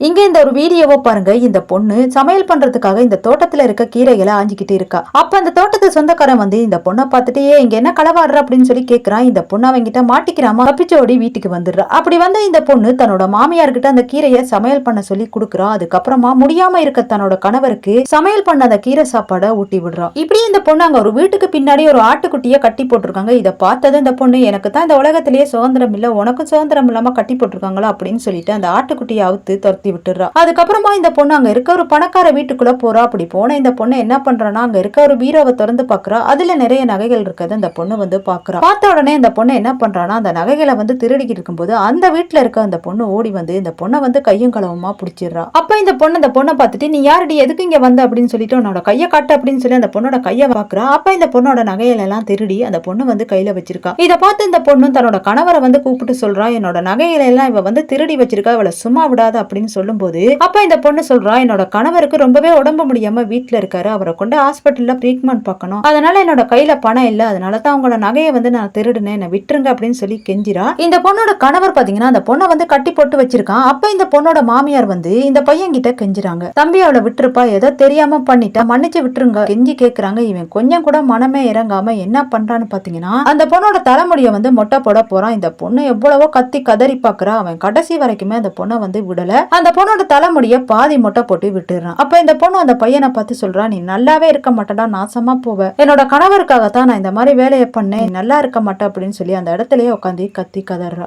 இங்க இந்த ஒரு வீடியோவை பாருங்க. இந்த பொண்ணு சமையல் பண்றதுக்காக இந்த தோட்டத்துல இருக்க கீரைகளை ஆஞ்சிக்கிட்டு இருக்கா. அப்ப அந்த தோட்டத்து சொந்தக்காரன் வந்து இந்த பொண்ணை பார்த்துட்டு "ஏய், இங்க என்ன களவாடுற? அப்படின்னு சொல்லி கேக்குறான். இந்த பொண்ணு அவங்கிட்ட மாட்டிக்கிறாம? தப்பிச்சோடி வீட்டுக்கு வந்துடுறா. அப்படி வந்து இந்த பொண்ணு தன்னோட மாமியார்கிட்ட அந்த கீரையை சமையல் பண்ண சொல்லி கொடுக்குறா. அதுக்கப்புறமா முடியாம இருக்க தன்னோட கணவருக்கு சமையல் பண்ண அந்த கீரை சாப்பாடை ஊட்டி விடுறா. இப்படி இந்த பொண்ணு அங்க ஒரு வீட்டுக்கு பின்னாடி ஒரு ஆட்டுக்குட்டியை கட்டி போட்டிருக்காங்க. இதை பார்த்தது இந்த பொண்ணு எனக்கு தான் இந்த உலகத்திலேயே சுதந்திரம் இல்ல. உனக்கும் சுதந்திரம் இல்லாம கட்டி போட்டிருக்காங்களா? அப்படின்னு சொல்லிட்டு அந்த ஆட்டுக்குட்டியை அவுத்து துரத்தி விட்டுறா அதுக்கப்புறமா இந்த பொண்ணு அங்க இருக்க ஒரு பணக்கார வீட்டுக்குள்ள போறா. அப்படி போன இந்த பொண்ணு என்ன பண்றானா அங்க இருக்க ஒரு பீரோவை திறந்து பாக்குறா. அதுல நிறைய நகைகள் இருக்கிறது அந்த பொண்ணு வந்து பாக்குறா. பார்த்த உடனே இந்த பொண்ணு என்ன பண்றானா அந்த நகைகளை வந்து திருடிக்கிட்டு இருக்கும்போது அந்த வீட்டுல இருக்க அந்த பொண்ணு ஓடி வந்து இந்த பொண்ணை வந்து கையும் களவுமா பிடிச்சிடுறா. அப்ப இந்த பொண்ணு அந்த பொண்ணை பார்த்துட்டு நீ யாரடி? எதுக்கு இங்க வந்த? அப்படின்னு சொல்லிட்டு உன்னோட கையை காட்டு அப்படின்னு சொல்லி அந்த பொண்ணோட கையை பாக்குறா அப்ப இந்த பொண்ணோட நகைகள் எல்லாம் திருடி அந்த பொண்ணு வந்து கையில வச்சிருக்கா. இதை பார்த்து இந்த பொண்ணு தன்னோட கணவரை வந்து கூப்பிட்டு சொல்றா என்னோட நகைகளை எல்லாம் இவ வந்து திருடி வச்சிருக்கா. இவளை சும்மா விடாத அப்படின்னு சொல்லும்போது அப்ப இந்த பொண்ணு சொல்றா என்னோட கணவருக்கு ரொம்பவே உடம்பு முடியாம வீட்டுல இருக்காரு. அவரை கொண்டு ஹாஸ்பிட்டல்ல ட்ரீட்மெண்ட் பார்க்கணும். அதனால என்னோட கையில பணம் இல்ல. அதனால தான் உங்களோட நகையை வந்து நான் திருடுனேன். என்னை விட்டுருங்க அப்படின்னு சொல்லி கெஞ்சிரா இந்த பொண்ணோட கணவர் பாத்தீங்கன்னா அந்த பொண்ணை வந்து கட்டி போட்டு வச்சிருக்கான். அப்ப இந்த பொண்ணோட மாமியார் வந்து இந்த பையன் கிட்ட கெஞ்சுறாங்க. தம்பி அவளை விட்டுருப்பா. ஏதோ தெரியாம பண்ணிட்டா. மன்னிச்சு விட்டுருங்க கெஞ்சி கேக்குறாங்க. இவன் கொஞ்சம் கூட மனமே இறங்காம என்ன பண்றான்னு பாத்தீங்கன்னா அந்த பொண்ணோட தலைமுடியை வந்து மொட்டை போட போறான். இந்த பொண்ணு எவ்வளவோ கத்தி கதறி பாக்குறா. அவன் கடைசி வரைக்குமே அந்த பொண்ணை வந்து விடல. அந்த அந்த பொண்ணோட தலைமுடிய பாதி மொட்டை போட்டு விட்டுறான் அப்ப இந்த பொண்ணு அந்த பையனை பார்த்து சொல்றா நீ நல்லாவே இருக்க மாட்டடா நாசமா போவ. என்னோட கணவருக்காகத்தான் நான் இந்த மாதிரி வேலையை பண்ணேன். நல்லா இருக்க மாட்டேன் அப்படின்னு சொல்லி அந்த இடத்துலயே உட்காந்து கத்தி கதறா.